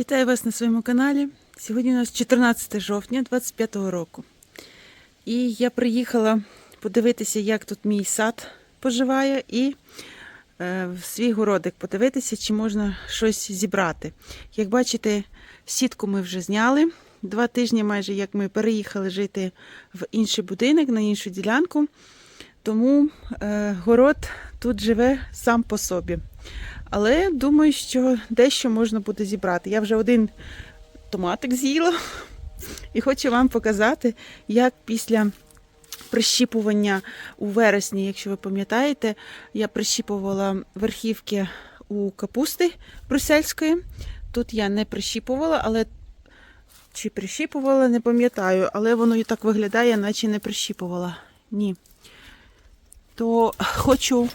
Вітаю вас на своєму каналі. Сьогодні у нас 14 жовтня 25 року. І я приїхала подивитися, як тут мій сад поживає, і е, в свій городик подивитися, чи можна щось зібрати. Як бачите, сітку ми вже зняли. Два тижні майже як ми переїхали жити в інший будинок, на іншу ділянку. Тому е, город тут живе сам по собі. Але думаю, що дещо можна буде зібрати. Я вже один томатик з'їла і хочу вам показати, як після прищіпування у вересні, якщо ви пам'ятаєте, я прищіпувала верхівки у капусти брусельської. Тут я не прищіпувала, але чи прищіпувала, не пам'ятаю, але воно і так виглядає, наче не прищіпувала. Ні. То хочу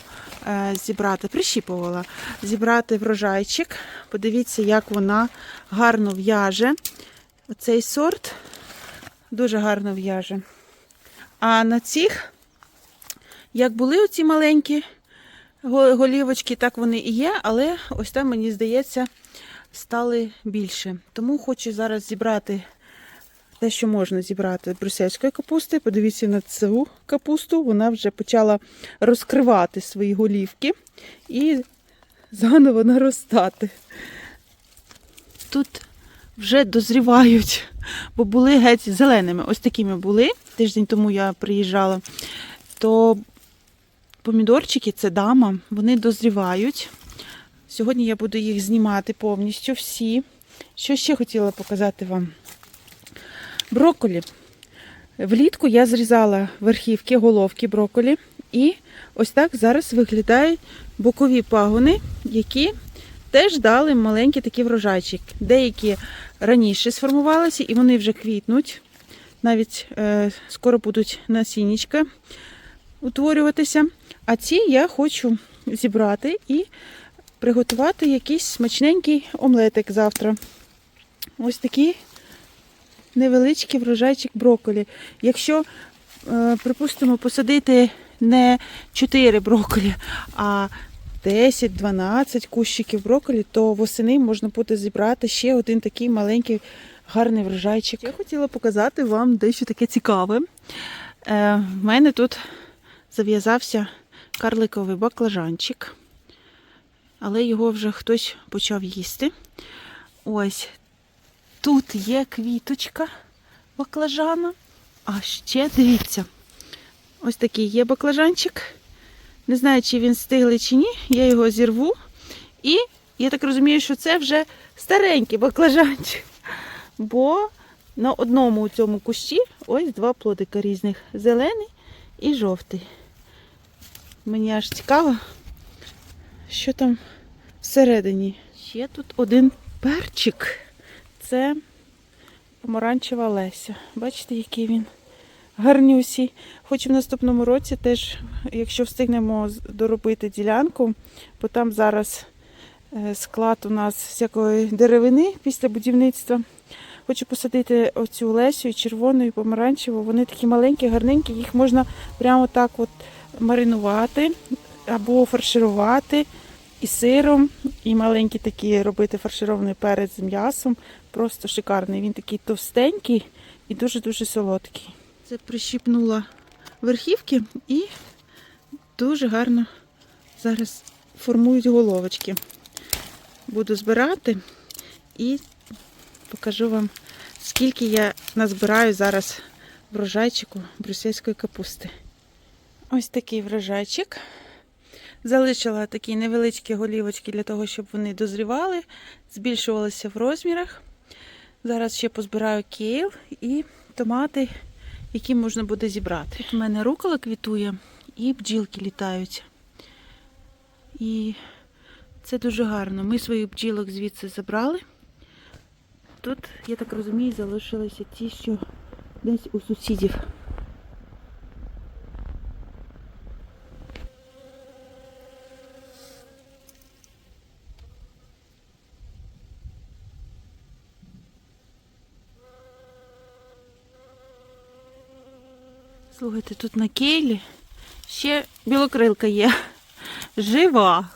зібрати, прищіпувала, зібрати врожайчик. Подивіться, як вона гарно в'яже. Оцей сорт дуже гарно в'яже. А на цих, як були оці маленькі голівочки, так вони і є, але ось там, мені здається, стали більше. Тому хочу зараз зібрати те, що можна зібрати брусельської капусти. Подивіться на цю капусту, вона вже почала розкривати свої голівки і заново наростати. Тут вже дозрівають, бо були геть зеленими. Ось такими були. Тиждень тому я приїжджала. То помідорчики, це дама, вони дозрівають. Сьогодні я буду їх знімати повністю всі. Що ще хотіла показати вам? Брокколі. Влітку я зрізала верхівки, головки брокколі. І ось так зараз виглядають бокові пагони, які теж дали маленький такий врожайчик. Деякі раніше сформувалися і вони вже квітнуть. Навіть е, скоро будуть насіннячка утворюватися. А ці я хочу зібрати і приготувати якийсь смачненький омлетик завтра. Ось такий невеличкий врожайчик брокколі. Якщо, е, припустимо, посадити не 4 брокколі, а 10-12 кущиків брокколі, то восени можна буде зібрати ще один такий маленький гарний врожайчик. Я хотіла показати вам дещо таке цікаве. Е, в мене тут зав'язався карликовий баклажанчик, але його вже хтось почав їсти. Ось Тут є квіточка баклажана. А ще дивіться, ось такий є баклажанчик. Не знаю, чи він стиглий чи ні. Я його зірву. І я так розумію, що це вже старенький баклажанчик. Бо на одному цьому кущі ось два плодика різних: зелений і жовтий. Мені аж цікаво, що там всередині. Ще тут один перчик. Це помаранчева Леся. Бачите, який він гарнюсій. Хочу в наступному році теж, якщо встигнемо доробити ділянку, бо там зараз е, склад у нас всякої деревини після будівництва. Хочу посадити оцю Лесю і червону, і помаранчеву. Вони такі маленькі, гарненькі, їх можна прямо так от маринувати або фарширувати і сиром, і маленькі такі робити фарширований перець з м'ясом. Просто шикарний. Він такий товстенький і дуже-дуже солодкий. Це прищіпнула верхівки і дуже гарно зараз формують головочки. Буду збирати і покажу вам, скільки я назбираю зараз врожайчику брюссельської капусти. Ось такий врожайчик. Залишила такі невеличкі голівочки для того, щоб вони дозрівали, збільшувалися в розмірах. Зараз ще позбираю кейл і томати, які можна буде зібрати. Тут у мене рукола квітує і бджілки літають. І це дуже гарно. Ми своїх бджілок звідси забрали. Тут, я так розумію, залишилися ті, що десь у сусідів. Слухайте, тут на кейлі ще білокрилка є. Жива.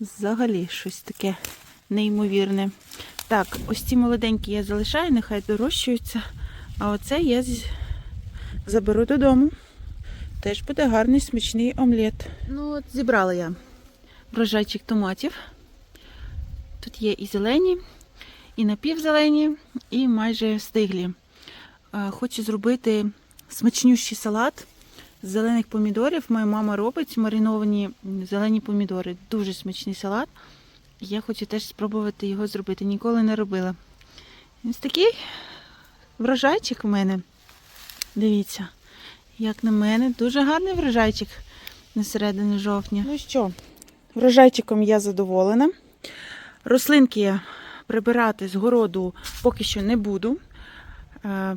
Взагалі щось таке неймовірне. Так, ось ці молоденькі я залишаю, нехай дорощуються. А оце я заберу додому. Теж буде гарний смачний омлет. Ну, от зібрала я врожайчик томатів. Тут є і зелені, і напівзелені, і майже стиглі. Е, Хочу зробити смачнющий салат з зелених помідорів. Моя мама робить мариновані зелені помідори. Дуже смачний салат. Я хочу теж спробувати його зробити. Ніколи не робила. Ось такий врожайчик у мене. Дивіться, як на мене, дуже гарний врожайчик на середині жовтня. Ну що, врожайчиком я задоволена. Рослинки я прибирати з городу поки що не буду.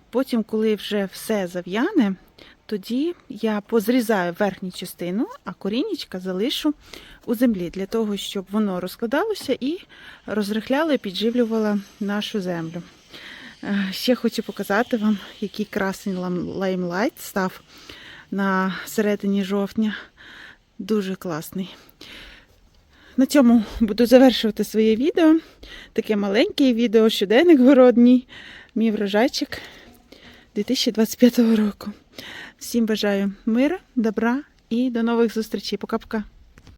Потім, коли вже все зав'яне, тоді я позрізаю верхню частину, а корінечка залишу у землі для того, щоб воно розкладалося і розрихляло і підживлювало нашу землю. Ще хочу показати вам, який красний лаймлайт став на середині жовтня. Дуже класний. На цьому буду завершувати своє відео. Таке маленьке відео, щоденник городній. Мій врожайчик 2025 року. Всім бажаю миру, добра і до нових зустрічей. Пока-пока.